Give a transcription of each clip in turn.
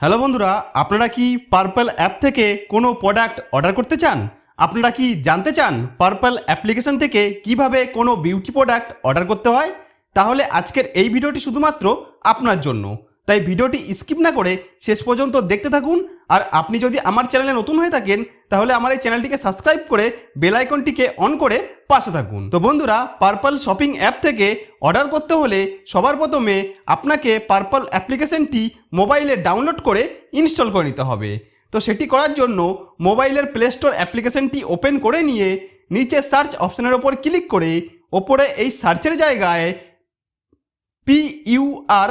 Hello বন্ধুরা, আপনারা কি পার্পল অ্যাপ থেকে কোনো প্রোডাক্ট অর্ডার করতে চান? আপনারা কি জানতে চান পার্পল অ্যাপ্লিকেশন থেকে কীভাবে কোনো বিউটি প্রোডাক্ট অর্ডার করতে হয়? তাহলে আজকের এই ভিডিওটি শুধুমাত্র আপনার জন্য। তাই ভিডিওটি স্কিপ না করে শেষ পর্যন্ত দেখতে থাকুন। আর আপনি যদি আমার চ্যানেলে নতুন হয়ে থাকেন, তাহলে আমার এই চ্যানেলটিকে সাবস্ক্রাইব করে বেল আইকনটিকে অন করে পাশে থাকুন। তো বন্ধুরা, পার্পল শপিং অ্যাপ থেকে অর্ডার করতে হলে সবার প্রথমে আপনাকে পার্পল অ্যাপ্লিকেশনটি মোবাইলে ডাউনলোড করে ইনস্টল করে নিতে হবে। তো সেটি করার জন্য মোবাইলের প্লে স্টোর অ্যাপ্লিকেশনটি ওপেন করে নিয়ে নিচে সার্চ অপশনের ওপর ক্লিক করে ওপরে এই সার্চের জায়গায় P U R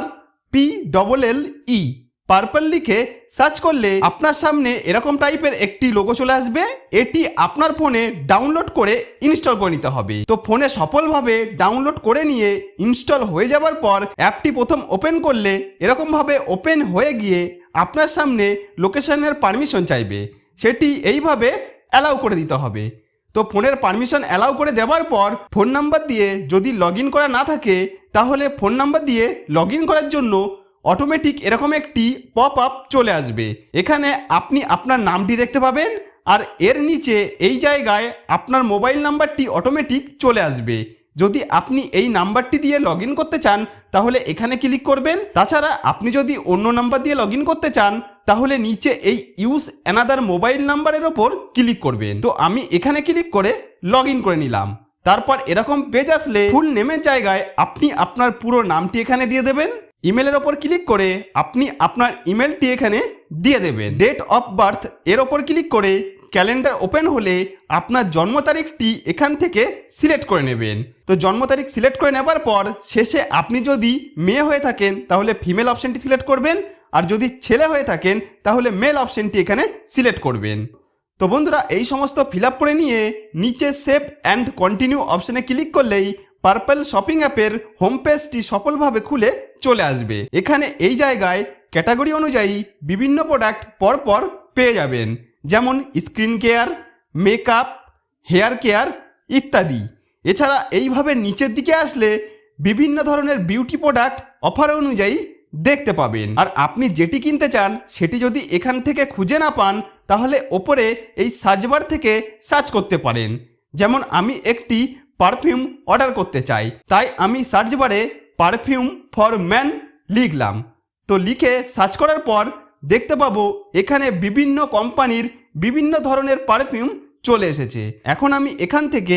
P double L E purple লিখে সার্চ করলে আপনার সামনে এরকম টাইপের একটি লোগো চলে আসবে। এটি আপনার ফোনে ডাউনলোড করে ইনস্টল করে নিতে হবে। তো ফোনে সফলভাবে ডাউনলোড করে নিয়ে ইনস্টল হয়ে যাওয়ার পর অ্যাপটি প্রথম ওপেন করলে এরকমভাবে ওপেন হয়ে গিয়ে আপনার সামনে লোকেশনের পারমিশন চাইবে। সেটি এইভাবে অ্যালাউ করে দিতে হবে। তো ফোনের পারমিশন অ্যালাউ করে দেওয়ার পর ফোন নাম্বার দিয়ে যদি লগ করা না থাকে, তাহলে ফোন নাম্বার দিয়ে লগ করার জন্য অটোমেটিক এরকম একটি পপ আপ চলে আসবে। এখানে আপনি আপনার নামটি দেখতে পাবেন আর এর নিচে এই জায়গায় আপনার মোবাইল নাম্বারটি অটোমেটিক চলে আসবে। যদি আপনি এই নাম্বারটি দিয়ে লগ করতে চান, তাহলে এখানে ক্লিক করবেন। তাছাড়া আপনি যদি অন্য নাম্বার দিয়ে লগ করতে চান তাহলে নিচে এই ইউজ অ্যানাদার মোবাইল নাম্বারের ওপর ক্লিক করবেন। তো আমি এখানে ক্লিক করে লগ করে নিলাম। তারপর এরকম পেজ আসলে ফুল নেমের জায়গায় আপনি আপনার পুরো নামটি এখানে দিয়ে দেবেন। ইমেলের ওপর ক্লিক করে আপনি আপনার ইমেলটি এখানে দিয়ে দেবেন। ডেট অফ বার্থ এর ওপর ক্লিক করে ক্যালেন্ডার ওপেন হলে আপনার জন্ম তারিখটি এখান থেকে সিলেক্ট করে নেবেন। তো জন্ম তারিখ সিলেক্ট করে নেবার পর শেষে আপনি যদি মেয়ে হয়ে থাকেন তাহলে ফিমেল অপশনটি সিলেক্ট করবেন। আর যদি ছেলে হয়ে থাকেন, তাহলে মেল অপশনটি এখানে সিলেক্ট করবেন। তো বন্ধুরা, এই সমস্ত ফিল করে নিয়ে নিচে সেভ অ্যান্ড কন্টিনিউ অপশনে ক্লিক করলেই পার্পল শপিং অ্যাপের হোম পেজটি সফলভাবে খুলে চলে আসবে। এখানে এই জায়গায় ক্যাটাগরি অনুযায়ী বিভিন্ন প্রোডাক্ট পরপর পেয়ে যাবেন। যেমন screen care makeup hair care ইত্যাদি। এছাড়া এইভাবে নিচের দিকে আসলে বিভিন্ন ধরনের বিউটি প্রোডাক্ট অফার অনুযায়ী দেখতে পাবেন। আর আপনি যেটি কিনতে চান, সেটি যদি এখান থেকে খুঁজে না পান, তাহলে ওপরে এই সার্চবার থেকে সার্চ করতে পারেন। যেমন আমি একটি পারফিউম অর্ডার করতে চাই, তাই আমি সার্চ বারে পারফিউম ফর ম্যান লিখলাম। তো লিখে সার্চ করার পর দেখতে পাবো এখানে বিভিন্ন কোম্পানির বিভিন্ন ধরনের পারফিউম চলে এসেছে। এখন আমি এখান থেকে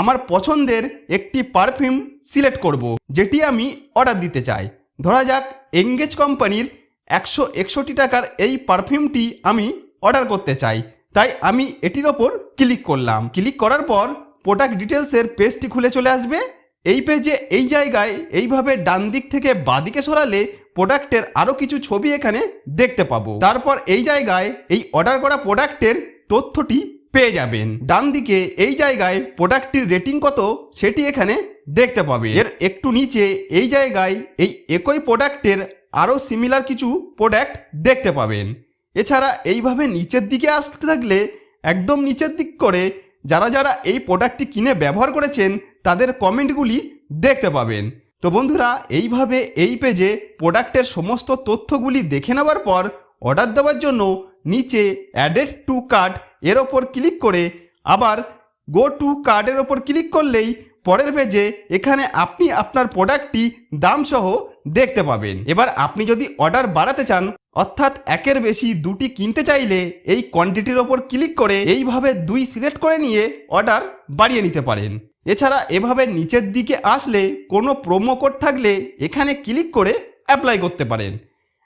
আমার পছন্দের একটি পারফিউম সিলেক্ট করব, যেটি আমি অর্ডার দিতে চাই। ধরা যাক এঙ্গেজ কোম্পানির একশো একষট্টি টাকার এই পারফিউমটি আমি অর্ডার করতে চাই। তাই আমি এটির ওপর ক্লিক করলাম। ক্লিক করার পর প্রোডাক্ট ডিটেলসের পেজটি খুলে চলে আসবে। এই পেজে এই জায়গায় এইভাবে ডান দিক থেকে বাদিকে সরালে প্রোডাক্টের আরও কিছু ছবি এখানে দেখতে পাবো। তারপর এই জায়গায় এই অর্ডার করা প্রোডাক্টের তথ্যটি পেয়ে যাবেন। ডান দিকে এই জায়গায় প্রোডাক্টটির রেটিং কত সেটি এখানে দেখতে পাবে এর একটু নিচে এই জায়গায় এই একই প্রোডাক্টের আরও সিমিলার কিছু প্রোডাক্ট দেখতে পাবেন। এছাড়া এইভাবে নিচের দিকে আসতে থাকলে একদম নিচের দিক করে যারা যারা এই প্রোডাক্টটি কিনে ব্যবহার করেছেন, তাদের কমেন্টগুলি দেখতে পাবেন। তো বন্ধুরা, এইভাবে এই পেজে প্রোডাক্টের সমস্ত তথ্যগুলি দেখে নেওয়ার পর, অর্ডার দেওয়ার জন্য নিচে অ্যাডেড টু কার্ট এর ওপর ক্লিক করে আবার গো টু কার্ডের ওপর ক্লিক করলেই পরের পেজে এখানে আপনি আপনার প্রোডাক্টটি দামসহ দেখতে পাবেন। এবার আপনি যদি অর্ডার বাড়াতে চান, অর্থাৎ একের বেশি দুটি কিনতে চাইলে এই কোয়ান্টিটির ওপর ক্লিক করে এইভাবে দুই সিলেক্ট করে নিয়ে অর্ডার বাড়িয়ে নিতে পারেন। এছাড়া এভাবে নিচের দিকে আসলে কোনো প্রোমো কোড থাকলে এখানে ক্লিক করে অ্যাপ্লাই করতে পারেন।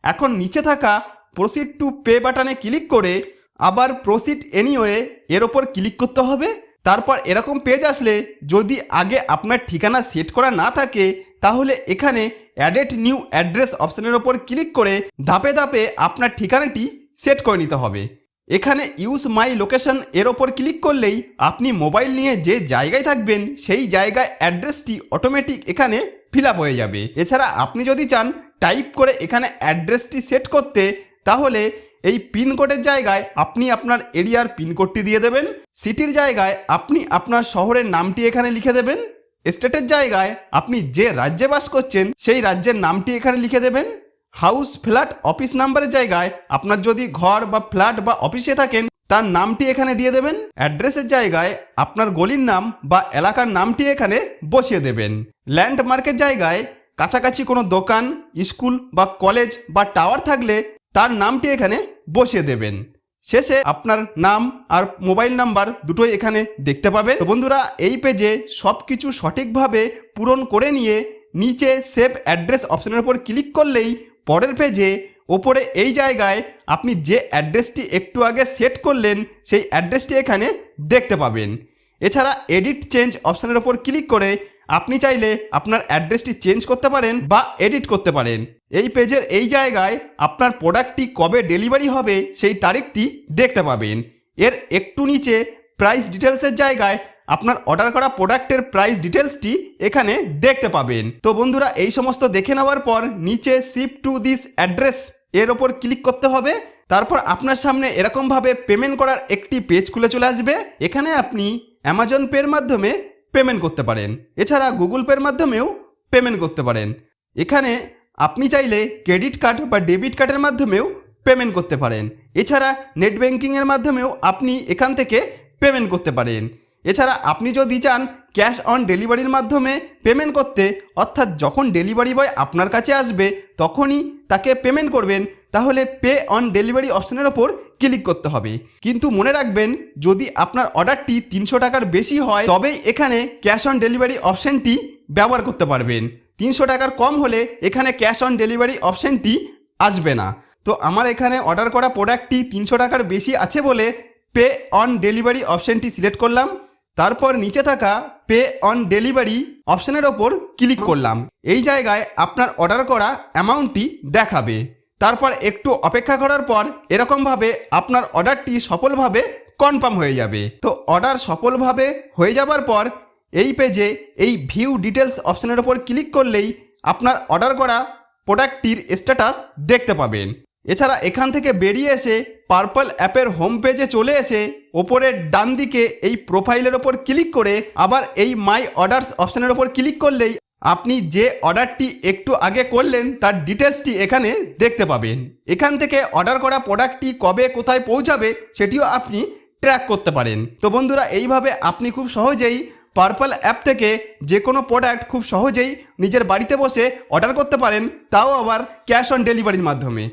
এখন নিচে থাকা প্রসিড টু পে বাটনে ক্লিক করে আবার প্রসিড এনিওয়ে এর ওপর ক্লিক করতে হবে। তারপর এরকম পেজ আসলে যদি আগে আপনার ঠিকানা সেট করা না থাকে, তাহলে এখানে অ্যাডেড নিউ অ্যাড্রেস অপশনের ওপর ক্লিক করে ধাপে ধাপে আপনার ঠিকানাটি সেট করে নিতে হবে। এখানে ইউজ মাই লোকেশন এর ওপর ক্লিক করলেই আপনি মোবাইল নিয়ে যে জায়গায় থাকবেন, সেই জায়গায় অ্যাড্রেসটি অটোমেটিক এখানে ফিল হয়ে যাবে। এছাড়া আপনি যদি চান টাইপ করে এখানে অ্যাড্রেসটি সেট করতে, তাহলে এই পিনকোডের জায়গায় আপনি আপনার এরিয়ার পিনকোডটি দিয়ে দেবেন। সিটির জায়গায় আপনি আপনার শহরের নামটি এখানে লিখে দেবেন। স্টেটের জায়গায় আপনি যে রাজ্যে বাস করছেন, সেই রাজ্যের নামটি এখানে লিখে দেবেন। হাউস ফ্ল্যাট অফিস নাম্বারের জায়গায় আপনার যদি ঘর বা ফ্ল্যাট বা অফিসে থাকেন, তার নামটি এখানে দিয়ে দেবেন। অ্যাড্রেসের জায়গায় আপনার গলির নাম বা এলাকার নামটি এখানে বসিয়ে দেবেন। ল্যান্ডমার্কের জায়গায় কাছাকাছি কোনো দোকান, স্কুল বা কলেজ বা টাওয়ার থাকলে তার নামটি এখানে বসিয়ে দেবেন। শেষে আপনার নাম আর মোবাইল নাম্বার দুটোই এখানে দেখতে পাবেন বন্ধুরা, এই পেজে সব কিছু সঠিকভাবে পূরণ করে নিয়ে নিচে সেভ অ্যাড্রেস অপশনের উপর ক্লিক করলেই পরের পেজে ওপরে এই জায়গায় আপনি যে অ্যাড্রেসটি একটু আগে সেট করলেন, সেই অ্যাড্রেসটি এখানে দেখতে পাবেন। এছাড়া এডিট চেঞ্জ অপশানের উপর ক্লিক করে আপনি চাইলে আপনার অ্যাড্রেসটি চেঞ্জ করতে পারেন বা এডিট করতে পারেন। এই পেজের এই জায়গায় আপনার প্রোডাক্টটি কবে ডেলিভারি হবে সেই তারিখটি দেখতে পাবেন। এর একটু নিচে প্রাইস ডিটেলসের জায়গায় আপনার অর্ডার করা প্রোডাক্টের প্রাইস ডিটেলসটি এখানে দেখতে পাবেন। তো বন্ধুরা, এই সমস্ত দেখে নেওয়ার পর নিচে শিপ টু দিস অ্যাড্রেস এর ওপর ক্লিক করতে হবে। তারপর আপনার সামনে এরকমভাবে পেমেন্ট করার একটি পেজ খুলে চলে আসবে। এখানে আপনি অ্যামাজন পের মাধ্যমে পেমেন্ট করতে পারেন। এছাড়া গুগল পের মাধ্যমেও পেমেন্ট করতে পারেন। এখানে আপনি চাইলে ক্রেডিট কার্ড বা ডেবিট কার্ডের মাধ্যমেও পেমেন্ট করতে পারেন। এছাড়া নেট ব্যাঙ্কিংয়ের মাধ্যমেও আপনি এখান থেকে পেমেন্ট করতে পারেন। এছাড়া আপনি যদি চান ক্যাশ অন ডেলিভারির মাধ্যমে পেমেন্ট করতে, অর্থাৎ যখন ডেলিভারি বয় আপনার কাছে আসবে, তখনই তাকে পেমেন্ট করবেন। তাহলে পে অন ডেলিভারি অপশনের ওপর ক্লিক করতে হবে। কিন্তু মনে রাখবেন, যদি আপনার অর্ডারটি তিনশো টাকার বেশি হয়, তবেই এখানে ক্যাশ অন ডেলিভারি অপশনটি ব্যবহার করতে পারবেন। তিনশো টাকার কম হলে এখানে ক্যাশ অন ডেলিভারি অপশনটি আসবে না। তো আমার এখানে অর্ডার করা প্রোডাক্টটি তিনশো টাকার বেশি আছে বলে পে অন ডেলিভারি অপশনটি সিলেক্ট করলাম। তারপর নিচে থাকা পে অন ডেলিভারি অপশানের ওপর ক্লিক করলাম। এই জায়গায় আপনার অর্ডার করা অ্যামাউন্টটি দেখাবে। তারপর একটু অপেক্ষা করার পর এরকমভাবে আপনার অর্ডারটি সফলভাবে কনফার্ম হয়ে যাবে। তো অর্ডার সফলভাবে হয়ে যাবার পর এই পেজে এই ভিউ ডিটেলস অপশনের ওপর ক্লিক করলেই আপনার অর্ডার করা প্রোডাক্টটির স্ট্যাটাস দেখতে পাবেন। এছাড়া এখান থেকে বেরিয়ে এসে পার্পল অ্যাপের হোম পেজে চলে এসে ওপরের ডান দিকে এই প্রোফাইলের ওপর ক্লিক করে আবার এই মাই অর্ডারস অপশনের ওপর ক্লিক করলেই আপনি যে অর্ডারটি একটু আগে করলেন তার ডিটেলসটি এখানে দেখতে পাবেন। এখান থেকে অর্ডার করা প্রোডাক্টটি কবে কোথায় পৌঁছাবে সেটিও আপনি ট্র্যাক করতে পারেন। তো বন্ধুরা, এইভাবে আপনি খুব সহজেই পার্পল অ্যাপ থেকে যে কোনো প্রোডাক্ট খুব সহজেই নিজের বাড়িতে বসে অর্ডার করতে পারেন, তাও আবার ক্যাশ অন ডেলিভারির মাধ্যমে।